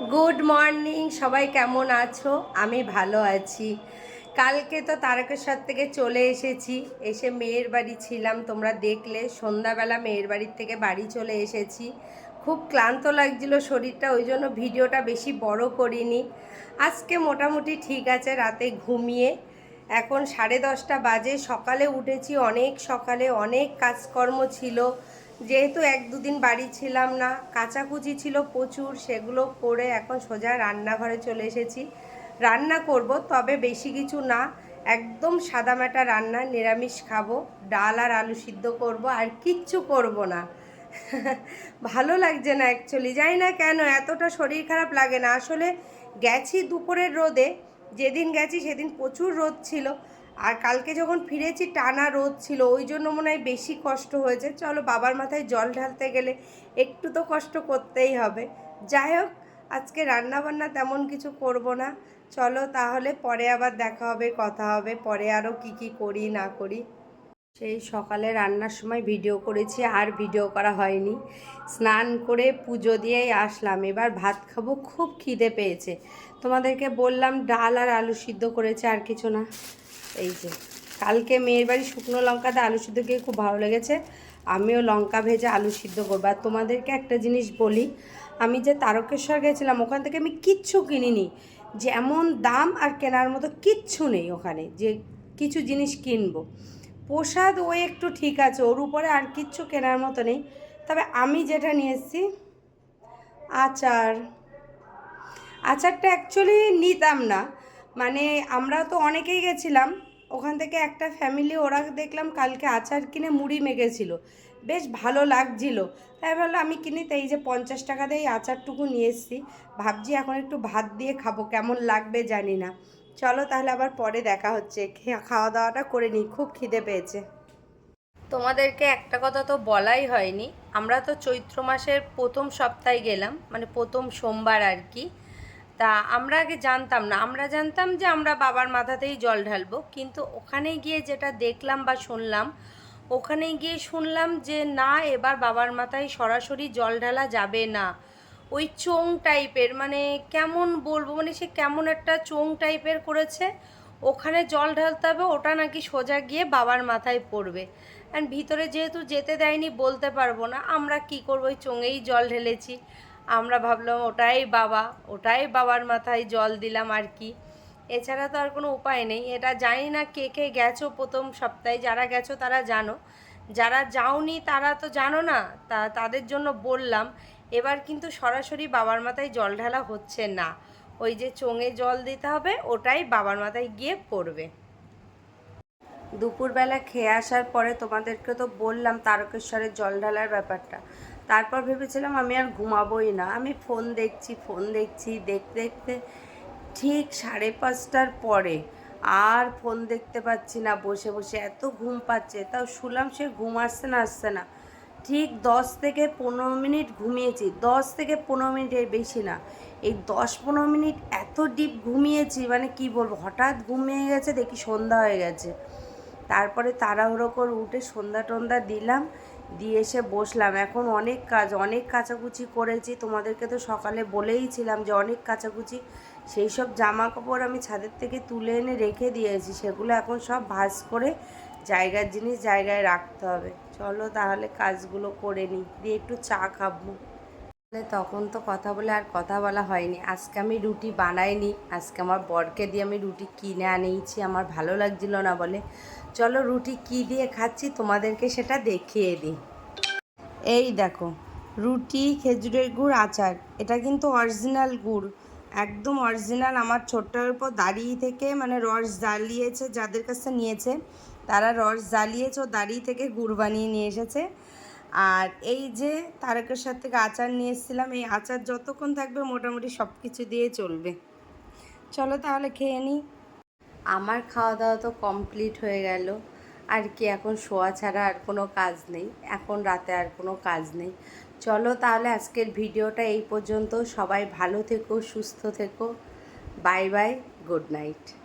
Good morning সবাই কেমন আছো? আমি ভালো আছি। কালকে তো তারকেশ্বর থেকে চলে এসেছি। এসে মেয়ের বাড়ি ছিলাম, তোমরা দেখলে। সন্ধ্যাবেলা মেয়ের বাড়ির থেকে বাড়ি চলে এসেছি। খুব ক্লান্ত লাগছিল শরীরটা, ওই জন্য ভিডিওটা বেশি বড় করিনি। আজকে মোটামুটি ঠিক আছে, রাতে ঘুমিয়ে। এখন সাড়ে দশটা বাজে, সকালে উঠেছি অনেক সকালে, অনেক কাজকর্ম ছিল। যেহেতু এক দুদিন বাড়ি ছিলাম না, কাচাকুচি ছিল প্রচুর, সেগুলো করে এখন সোজা রান্নাঘরে চলে এসেছি। রান্না করব, তবে বেশি কিছু না, একদম সাদামাটা রান্না, নিরামিষ খাব, ডাল আর আলু সিদ্ধ করব, আর কিচ্ছু করব না। ভালো লাগছে না অ্যাকচুয়ালি জানি না কেন, এতটা শরীর খারাপ লাগে না। আসলে গেছি দুপুরের রোদে, যেদিন গেছি সেদিন প্রচুর রোদ ছিল আর কালকে যখন ফিরেছি, টানা রোদ ছিল, ওই জন্য মনে হয় বেশি কষ্ট হয়েছে। চলো বাবার মাথায় জল ঢালতে গেলে একটু তো কষ্ট করতেই হবে। যাই হোক, আজকে রান্না বান্না তেমন কিছু করব না। চলো তাহলে পরে আবার দেখা হবে, কথা হবে, পরে আরও কি কি করি, না করি। সেই সকালে রান্নার সময় ভিডিও করেছি, আর ভিডিও করা হয়নি। স্নান করে পুজো দিয়েই আসলাম। এবার ভাত খাব, খুব খিদে পেয়েছে। তোমাদেরকে বললাম ডাল আর আলু সিদ্ধ করেছে, আর কিছু না। এই যে, কালকে মেয়ের বাড়ি শুকনো লঙ্কাতে আলু সিদ্ধ খেয়ে খুব ভালো লেগেছে। আমিও লঙ্কা ভেজে আলু সিদ্ধ করব। আর তোমাদেরকে একটা জিনিস বলি, আমি যে তারকেশ্বর গেছিলাম, ওখান থেকে আমি কিচ্ছু কিনিনি। যেমন দাম আর কেনার মতো কিচ্ছু নেই ওখানে, যে কিছু জিনিস কিনবো। প্রসাদ ও একটু ঠিক আছে, ওর উপরে আর কিচ্ছু কেনার মতো নেই। তবে আমি যেটা নিয়ে এসেছি, আচার। আচারটা অ্যাকচুয়ালি নিতাম না। মানে আমরা তো অনেকেই গেছিলাম, ওখান থেকে একটা ফ্যামিলি ওরা দেখলাম কালকে আচার কিনে মুড়ি মেখেছিল। বেশ ভালো লাগছিল। তাই ভাবলাম আমি কিনি তাই যে পঞ্চাশ টাকা দিয়ে আচারটুকু নিয়ে এসেছি। ভাবছি এখন একটু ভাত দিয়ে খাব, কেমন লাগবে জানি না। চলো তাহলে আবার পরে দেখা হচ্ছে। খাওয়া দাওয়াটা করে নিই, খুব খিদে পেয়েছে। তোমাদেরকে একটা কথা তো বলাই হয়নি। আমরা তো চৈত্র মাসের প্রথম সপ্তাহে গেলাম মানে প্রথম সোমবার আর কি। তা আমরা আগে জানতাম না। আমরা জানতাম যে আমরা বাবার মাথাতেই জল ঢালবো। কিন্তু ওখানে গিয়ে যেটা দেখলাম বা শুনলাম, ওখানে গিয়ে শুনলাম যে না, এবার বাবার মাথায় সরাসরি জল ঢালা যাবে না। ওই চোং টাইপের মানে কেমন বলব মানে সে কেমন একটা চোং টাইপের করেছে। ওখানে জল ঢালতে হবে, ওটা নাকি সোজা গিয়ে বাবার মাথায় পড়বে। অ্যান্ড ভিতরে যেহেতু যেতে দেয়নি, বলতে পারব না। আমরা কি করব? ওই চোঙেই জল ঢেলেছি। আমরা ভাবলাম ওটাই বাবা, ওটাই বাবার মাথায় জল দিলাম আর কি। এছাড়া তো আর কোনো উপায় নেই। এটা জানি না কে কে গেছো প্রথম সপ্তাহে, যারা গেছো তারা জানো। যারা যাওনি তারা তো জানো না, তা তাদের জন্য বললাম। এবার কিন্তু সরাসরি বাবার মাথায় জল ঢালা হচ্ছে না। ওই যে চোঙে জল দিতে হবে, ওটাই বাবার মাথায় গিয়ে পড়বে। দুপুরবেলা খেয়ে আসার পরে তোমাদেরকে তো বললাম তারকেশ্বরের জল ঢালার ব্যাপারটা। তারপর ভেবেছিলাম আমি আর ঘুমাবোই না। আমি ফোন দেখছি ফোন দেখছি দেখতে দেখতে ঠিক সাড়ে পাঁচটার পরে আর ফোন দেখতে পাচ্ছি না, বসে বসে এত ঘুম পাচ্ছে, তাও শুনলাম সে ঘুম আসছে না আসছে না। ঠিক দশ থেকে পনেরো মিনিট ঘুমিয়েছি, দশ থেকে পনেরো মিনিটের বেশি না। এই দশ পনেরো মিনিট এত ডিপ ঘুমিয়েছি মানে কি বলব, হঠাৎ ঘুমিয়ে গেছে, দেখি সন্ধ্যা হয়ে গেছে। তারপরে তাড়াহুড়ো করে উঠে সন্ধ্যা টন্ধা দিলাম, দিয়ে এসে বসলাম। এখন অনেক কাজ, অনেক কাচাকুচি করেছি। তোমাদেরকে তো সকালে বলেইছিলাম যে অনেক কাচাকুচি। সেই সব জামা কাপড় আমি ছাদের থেকে তুলে এনে রেখে দিয়েছি। সেগুলো এখন সব ভাঁজ করে জায়গার জিনিস জায়গায় রাখতে হবে। চলো তাহলে কাজগুলো করে নিই। দিয়ে একটু চা খাব। তখন তো কথা বলে আর কথা বলা হয়নি। আজকে আমি রুটি বানাইনি। আজকে আমার বরকে দিয়ে আমি রুটি কিনে আনিয়েছি। আমার ভালো লাগছিল না বলে। চলো রুটি কি দিয়ে খাচ্ছি তোমাদেরকে সেটা দেখিয়ে দিই। এই দেখো, রুটি, খেজুরের গুড়, আচার। এটা কিন্তু অরিজিনাল গুড়। একদম অরিজিনাল। আমার ছোট্টের উপর দাঁড়িয়ে থেকে মানে রস জ্বালিয়েছে, যাদের কাছে নিয়েছে, তারা রস জ্বালিয়েছে, ও দাঁড়িয়ে থেকে গুড় বানিয়ে নিয়ে এসেছে। আর এই যে তারকেশ্বর থেকে আচার নিয়ে এসেছিলাম, এই আচার যতক্ষণ থাকবে মোটামুটি সব কিছু দিয়ে চলবে। চলো তাহলে খেয়ে নিই আমার খাওয়া দাওয়া তো কমপ্লিট হয়ে গেল। আর কি, এখন শোয়া ছাড়া আর কোনো কাজ নেই। এখন রাতে আর কোনো কাজ নেই। চলো তাহলে আজকের ভিডিওটা এই পর্যন্ত। সবাই ভালো থেকো, সুস্থ থেকো। Bye bye, good night.